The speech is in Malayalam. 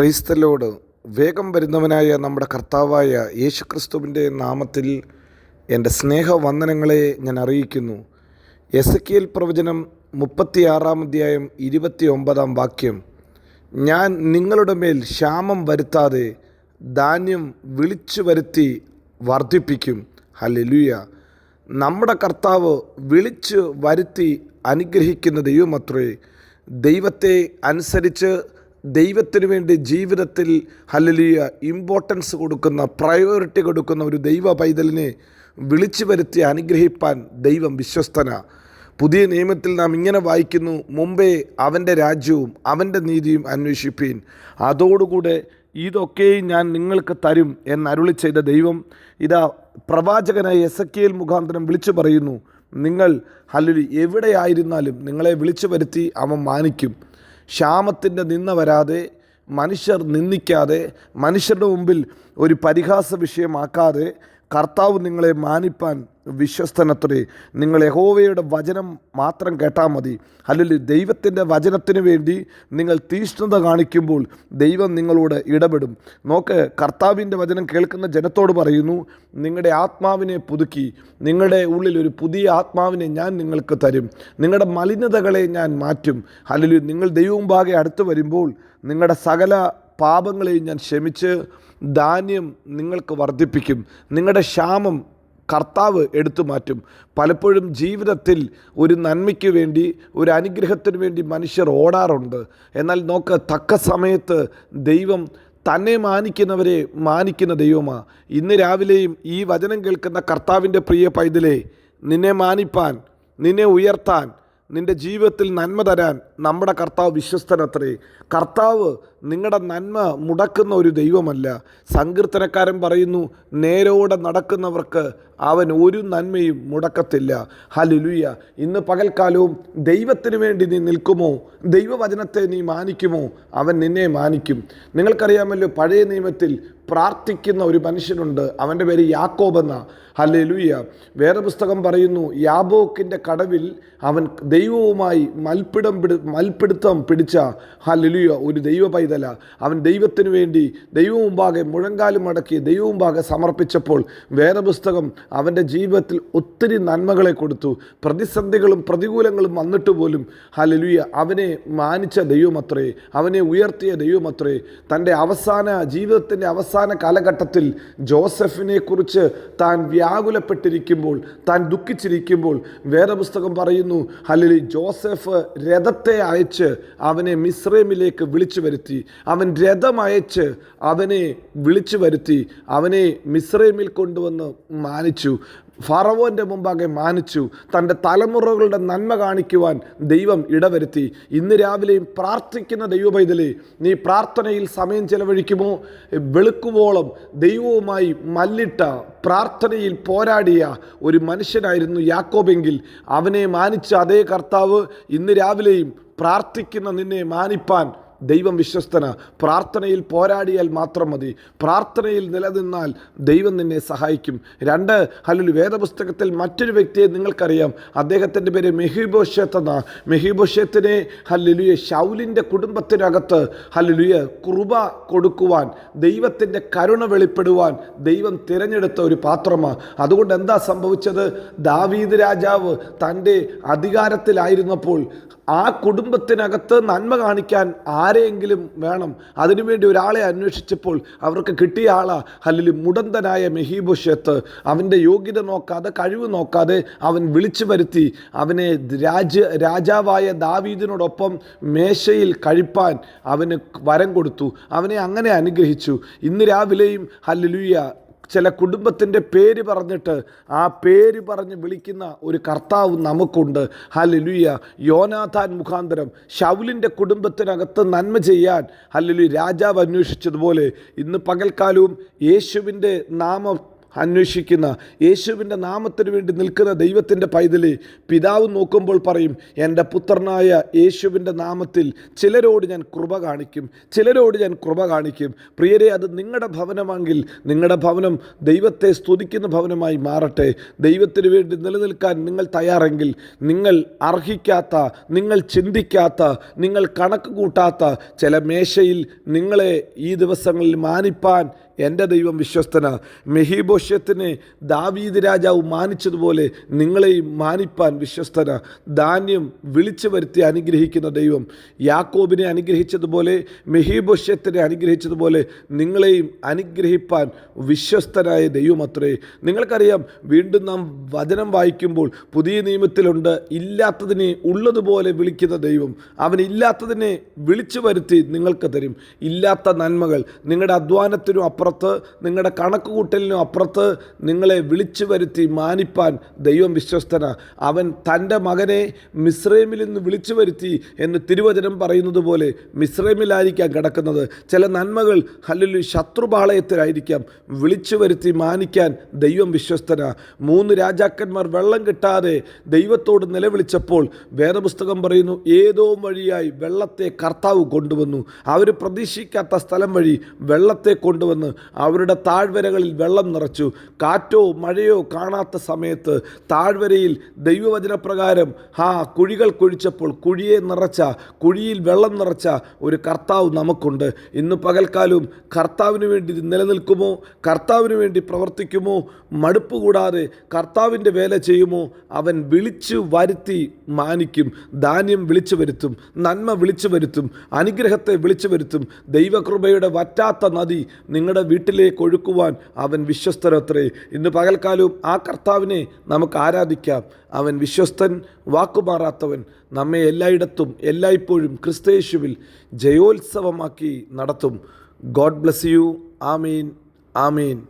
ക്രൈസ്തലോട് വേഗം വരുന്നവനായ നമ്മുടെ കർത്താവായ യേശുക്രിസ്തുവിന്റെ നാമത്തിൽ എന്റെ സ്നേഹവന്ദനങ്ങളെ ഞാൻ അറിയിക്കുന്നു. എസ് കെ എൽ പ്രവചനം മുപ്പത്തിയാറാം അധ്യായം ഇരുപത്തി ഒമ്പതാം വാക്യം. ഞാൻ നിങ്ങളുടെ മേൽ ക്ഷാമം വരുത്താതെ ധാന്യം വിളിച്ചു വരുത്തി വർദ്ധിപ്പിക്കും. ഹലലുയ നമ്മുടെ കർത്താവ് വിളിച്ചു വരുത്തി അനുഗ്രഹിക്കുന്ന ദൈവമത്രേ ദൈവത്തെ അനുസരിച്ച് ദൈവത്തിന് വേണ്ടി ജീവിതത്തിൽ ഹലലിയ ഇമ്പോർട്ടൻസ് കൊടുക്കുന്ന പ്രയോറിറ്റി കൊടുക്കുന്ന ഒരു ദൈവ പൈതലിനെ വിളിച്ചു വരുത്തി അനുഗ്രഹിപ്പാൻ ദൈവം വിശ്വസ്തന. പുതിയ നിയമത്തിൽ നാം ഇങ്ങനെ വായിക്കുന്നു മുമ്പേ അവന്റെ രാജ്യവും അവന്റെ നീതിയും അന്വേഷിപ്പീൻ. അതോടുകൂടെ ഇതൊക്കെയും ഞാൻ നിങ്ങൾക്ക് തരും എന്നരുളി ചെയ്ത ദൈവം ഇതാ പ്രവാചകനായ എസക്കിയേൽ മുഖാന്തരം വിളിച്ചു പറയുന്നു നിങ്ങൾ ഹല്ലുലി എവിടെയായിരുന്നാലും നിങ്ങളെ വിളിച്ചു വരുത്തി അവൻ മാനിക്കും. ക്ഷാമത്തിന്റെ നിന്ന വരാതെ മനുഷ്യർ നിന്ദിക്കാതെ മനുഷ്യരുടെ മുമ്പിൽ ഒരു പരിഹാസ വിഷയമാക്കാതെ കർത്താവ് നിങ്ങളെ മാനിപ്പാൻ വിശ്വസ്തനത്രേ. നിങ്ങൾ യഹോവയുടെ വചനം മാത്രം കേട്ടാൽ മതി. അല്ലെങ്കിൽ ദൈവത്തിന്റെ വചനത്തിന് വേണ്ടി നിങ്ങൾ തീഷ്ണത കാണിക്കുമ്പോൾ ദൈവം നിങ്ങളോട് ഇടപെടും. നോക്ക് കർത്താവിന്റെ വചനം കേൾക്കുന്ന ജനത്തോട് പറയുന്നു നിങ്ങളുടെ ആത്മാവിനെ പുതുക്കി. നിങ്ങളുടെ ഉള്ളിൽ ഒരു പുതിയ ആത്മാവിനെ ഞാൻ നിങ്ങൾക്ക് തരും. നിങ്ങളുടെ മലിനതകളെ ഞാൻ മാറ്റും. അല്ലെങ്കിൽ നിങ്ങൾ ദൈവമുമ്പാകെ അടുത്ത് വരുമ്പോൾ നിങ്ങളുടെ സകല പാപങ്ങളെയും ഞാൻ ക്ഷമിച്ച് ധാന്യം നിങ്ങൾക്ക് വർദ്ധിപ്പിക്കും. നിങ്ങളുടെ ക്ഷാമം കർത്താവ് എടുത്തു മാറ്റും. പലപ്പോഴും ജീവിതത്തിൽ ഒരു നന്മയ്ക്ക് വേണ്ടി ഒരു അനുഗ്രഹത്തിന് വേണ്ടി മനുഷ്യർ ഓടാറുണ്ട്. എന്നാൽ നോക്ക് തക്ക സമയത്ത് ദൈവം തന്നെ മാനിക്കുന്നവരെ മാനിക്കുന്ന ദൈവമാ. ഇന്ന് രാവിലെയും ഈ വചനം കേൾക്കുന്ന കർത്താവിന്റെ പ്രിയ പൈതലേ നിന്നെ മാനിപ്പാൻ നിന്നെ ഉയർത്താൻ നിന്റെ ജീവിതത്തിൽ നന്മ തരാൻ നമ്മുടെ കർത്താവ് വിശ്വസ്തനത്രേ. കർത്താവ് നിങ്ങളുടെ നന്മ മുടക്കുന്ന ഒരു ദൈവമല്ല. സങ്കീർത്തനക്കാരൻ പറയുന്നു നേരോടെ നടക്കുന്നവർക്ക് അവൻ ഒരു നന്മയും മുടക്കത്തില്ല. ഹലുലുയ ഇന്ന് പകൽക്കാലവും ദൈവത്തിന് വേണ്ടി നീ നിൽക്കുമോ? ദൈവവചനത്തെ നീ മാനിക്കുമോ? അവൻ നിന്നെ മാനിക്കും. നിങ്ങൾക്കറിയാമല്ലോ പഴയ നിയമത്തിൽ പ്രാർത്ഥിക്കുന്ന ഒരു മനുഷ്യനുണ്ട്. അവന്റെ പേര് യാക്കോബ് എന്ന. വേറെ പുസ്തകം പറയുന്നു യാബോക്കിന്റെ കടവിൽ അവൻ ദൈവവുമായി മൽപ്പിടം പിടി മൽപ്പിടുത്തം പിടിച്ച ഹല്ലേലൂയ ഒരു ദൈവ പൈതല. അവൻ ദൈവത്തിന് വേണ്ടി ദൈവമുമ്പാകെ മുഴങ്കാലും മടക്കി ദൈവമുമ്പാകെ സമർപ്പിച്ചപ്പോൾ വേറെ വേദപുസ്തകം അവന്റെ ജീവിതത്തിൽ ഒത്തിരി നന്മകളെ കൊടുത്തു. പ്രതിസന്ധികളും പ്രതികൂലങ്ങളും വന്നിട്ട് പോലും ഹല്ലേലൂയ അവനെ മാനിച്ച ദൈവമത്രേ അവനെ ഉയർത്തിയ ദൈവമത്രേ തന്റെ അവസാന ജീവിതത്തിന്റെ അവസാന കാലഘട്ടത്തിൽ ജോസഫിനെ കുറിച്ച് താൻ വ്യാകുലപ്പെട്ടിരിക്കുമ്പോൾ താൻ ദുഃഖിച്ചിരിക്കുമ്പോൾ വേദപുസ്തകം പറയുന്നു ഹലലി ജോസഫ് രഥത്തെ അയച്ച് അവനെ മിശ്രമിലേക്ക് വിളിച്ചു വരുത്തി. അവൻ രഥം അയച്ച് അവനെ വിളിച്ചു വരുത്തി. അവനെ മിശ്രമിൽ കൊണ്ടുവന്ന് മാനിച്ചു ഫറവോന്റെ മുമ്പാകെ മാനിച്ചു. തന്റെ തലമുറകളുടെ നന്മ കാണിക്കുവാൻ ദൈവം ഇടവരുത്തി. ഇന്ന് രാവിലെയും പ്രാർത്ഥിക്കുന്ന ദൈവപൈതലേ നീ പ്രാർത്ഥനയിൽ സമയം ചെലവഴിക്കുമോ? വെളുക്കുവോളം ദൈവവുമായി മല്ലിട്ട പ്രാർത്ഥനയിൽ പോരാടിയ ഒരു മനുഷ്യനായിരുന്നു യാക്കോബെങ്കിൽ. അവനെ മാനിച്ച അതേ കർത്താവ് ഇന്ന് രാവിലെയും പ്രാർത്ഥിക്കുന്ന നിന്നെ മാനിപ്പാൻ ദൈവം വിശ്വസ്തന. പ്രാർത്ഥനയിൽ പോരാടിയാൽ മാത്രം മതി. പ്രാർത്ഥനയിൽ നിലനിന്നാൽ ദൈവം നിന്നെ സഹായിക്കും. രണ്ട് അല്ലൊരു വേദപുസ്തകത്തിൽ മറ്റൊരു വ്യക്തിയെ നിങ്ങൾക്കറിയാം. അദ്ദേഹത്തിന്റെ പേര് മെഹിബോഷത്ത് എന്ന മെഹിബോഷത്തിനെ ഹല്ലുലുയ ഷൗലിന്റെ കുടുംബത്തിനകത്ത് ഹല്ലുലുയ കൃപ കൊടുക്കുവാൻ ദൈവത്തിന്റെ കരുണ വെളിപ്പെടുവാൻ ദൈവം തിരഞ്ഞെടുത്ത ഒരു പാത്രമാണ് അതുകൊണ്ട് എന്താ സംഭവിച്ചത്? ദാവീദ് രാജാവ് തന്റെ അധികാരത്തിലായിരുന്നപ്പോൾ ആ കുടുംബത്തിനകത്ത് നന്മ കാണിക്കാൻ ആരെയെങ്കിലും വേണം അതിനുവേണ്ടി ഒരാളെ അന്വേഷിച്ചപ്പോൾ അവർക്ക് കിട്ടിയ ആളാ അല്ലെങ്കിൽ മുടന്തനായ മെഹീബുഷത്ത്. അവന്റെ യോഗ്യത നോക്കാതെ കഴിവ് നോക്കാതെ അവൻ വിളിച്ചു വരുത്തി. അവനെ രാജ രാജാവായ ദാവീദിനോടൊപ്പം മേശയിൽ കഴിപ്പാൻ അവന് വരം കൊടുത്തു. അവനെ അങ്ങനെ അനുഗ്രഹിച്ചു. ഇന്ന് രാവിലെയും ഹല്ലുയ ചില കുടുംബത്തിന്റെ പേര് പറഞ്ഞിട്ട് ആ പേര് പറഞ്ഞ് വിളിക്കുന്ന ഒരു കർത്താവ് നമുക്കുണ്ട്. ഹല്ലുയ യോനാഥാൻ മുഖാന്തരം ഷൗലിന്റെ കുടുംബത്തിനകത്ത് നന്മ ചെയ്യാൻ ഹല്ലുലു രാജാവ് അന്വേഷിച്ചതുപോലെ ഇന്ന് പകൽക്കാലവും യേശുവിന്റെ നാമം അന്വേഷിക്കുന്ന യേശുവിന്റെ നാമത്തിന് വേണ്ടി നിൽക്കുന്ന ദൈവത്തിന്റെ പൈതലി പിതാവ് നോക്കുമ്പോൾ പറയും എന്റെ പുത്രനായ യേശുവിന്റെ നാമത്തിൽ ചിലരോട് ഞാൻ കൃപ കാണിക്കും ചിലരോട് ഞാൻ കൃപ കാണിക്കും. പ്രിയരെ അത് നിങ്ങളുടെ ഭവനമെങ്കിൽ നിങ്ങളുടെ ഭവനം ദൈവത്തെ സ്തുതിക്കുന്ന ഭവനമായി മാറട്ടെ. ദൈവത്തിന് വേണ്ടി നിലനിൽക്കാൻ നിങ്ങൾ തയ്യാറെങ്കിൽ നിങ്ങൾ അർഹിക്കാത്ത നിങ്ങൾ ചിന്തിക്കാത്ത നിങ്ങൾ കണക്ക് കൂട്ടാത്ത ചില മേശയിൽ നിങ്ങളെ ഈ ദിവസങ്ങളിൽ മാനിപ്പാൻ എന്റെ ദൈവം വിശ്വസ്തന. മെഹീബോഷ്യത്തിനെ ദാവീദ് രാജാവ് മാനിച്ചതുപോലെ നിങ്ങളെയും മാനിപ്പാൻ വിശ്വസ്തന. ധാന്യം വിളിച്ചു വരുത്തി അനുഗ്രഹിക്കുന്ന ദൈവം യാക്കോബിനെ അനുഗ്രഹിച്ചതുപോലെ മെഹീബോഷ്യത്തിനെ അനുഗ്രഹിച്ചതുപോലെ നിങ്ങളെയും അനുഗ്രഹിപ്പാൻ വിശ്വസ്തനായ ദൈവമത്രേ. നിങ്ങൾക്കറിയാം വീണ്ടും നാം വചനം വായിക്കുമ്പോൾ പുതിയ നിയമത്തിലുണ്ട് ഇല്ലാത്തതിനെ ഉള്ളതുപോലെ വിളിക്കുന്ന ദൈവം. അവൻ ഇല്ലാത്തതിനെ വിളിച്ചു വരുത്തി നിങ്ങൾക്ക് തരും. ഇല്ലാത്ത നന്മകൾ നിങ്ങളുടെ അധ്വാനത്തിനും അപ്പുറത്ത് നിങ്ങളുടെ കണക്ക് കൂട്ടലിനും അപ്പുറത്ത് നിങ്ങളെ വിളിച്ചു വരുത്തി മാനിപ്പാൻ ദൈവം വിശ്വസ്തന. അവൻ തന്റെ മകനെ മിശ്രൈമിൽ നിന്ന് വിളിച്ചു വരുത്തി എന്ന് തിരുവചനം പറയുന്നത് പോലെ മിശ്രൈമിലായിരിക്കാം കിടക്കുന്നത്. ചില നന്മകൾ അല്ലെങ്കിൽ ശത്രുപാളയത്തിലായിരിക്കാം വിളിച്ചു വരുത്തി മാനിക്കാൻ ദൈവം വിശ്വസ്തന. മൂന്ന് രാജാക്കന്മാർ വെള്ളം കിട്ടാതെ ദൈവത്തോട് നിലവിളിച്ചപ്പോൾ വേദപുസ്തകം പറയുന്നു ഏതോ വഴിയായി വെള്ളത്തെ കർത്താവ് കൊണ്ടുവന്നു. അവർ പ്രതീക്ഷിക്കാത്ത സ്ഥലം വഴി വെള്ളത്തെ കൊണ്ടുവന്ന് അവരുടെ താഴ്വരകളിൽ വെള്ളം നിറച്ചു. കാറ്റോ മഴയോ കാണാത്ത സമയത്ത് താഴ്വരയിൽ ദൈവവചനപ്രകാരം ആ കുഴികൾ കുഴിച്ചപ്പോൾ കുഴിയെ നിറച്ച കുഴിയിൽ വെള്ളം നിറച്ച ഒരു കർത്താവ് നമുക്കുണ്ട്. ഇന്ന് പകൽക്കാലവും കർത്താവിന് വേണ്ടി നിലനിൽക്കുമോ? കർത്താവിന് വേണ്ടി പ്രവർത്തിക്കുമോ? മടുപ്പ് കൂടാതെ കർത്താവിന്റെ വേല ചെയ്യുമോ? അവൻ വിളിച്ചു വരുത്തി മാനിക്കും ധാന്യം വിളിച്ചു വരുത്തും നന്മ വിളിച്ചു വരുത്തും അനുഗ്രഹത്തെ വിളിച്ചു വരുത്തും. ദൈവകൃപയുടെ വറ്റാത്ത നദി നിങ്ങളുടെ വീട്ടിലേക്ക് ഒഴുക്കുവാൻ അവൻ വിശ്വസ്തരത്രേ. ഇന്ന് പകൽക്കാലവും ആ കർത്താവിനെ നമുക്ക് ആരാധിക്കാം. അവൻ വിശ്വസ്തൻ വാക്കുമാറാത്തവൻ നമ്മെ എല്ലായിടത്തും എല്ലായ്പ്പോഴും ക്രിസ്തയേശുവിൽ ജയോത്സവമാക്കി നടത്തും. God bless you. Amin. Amin.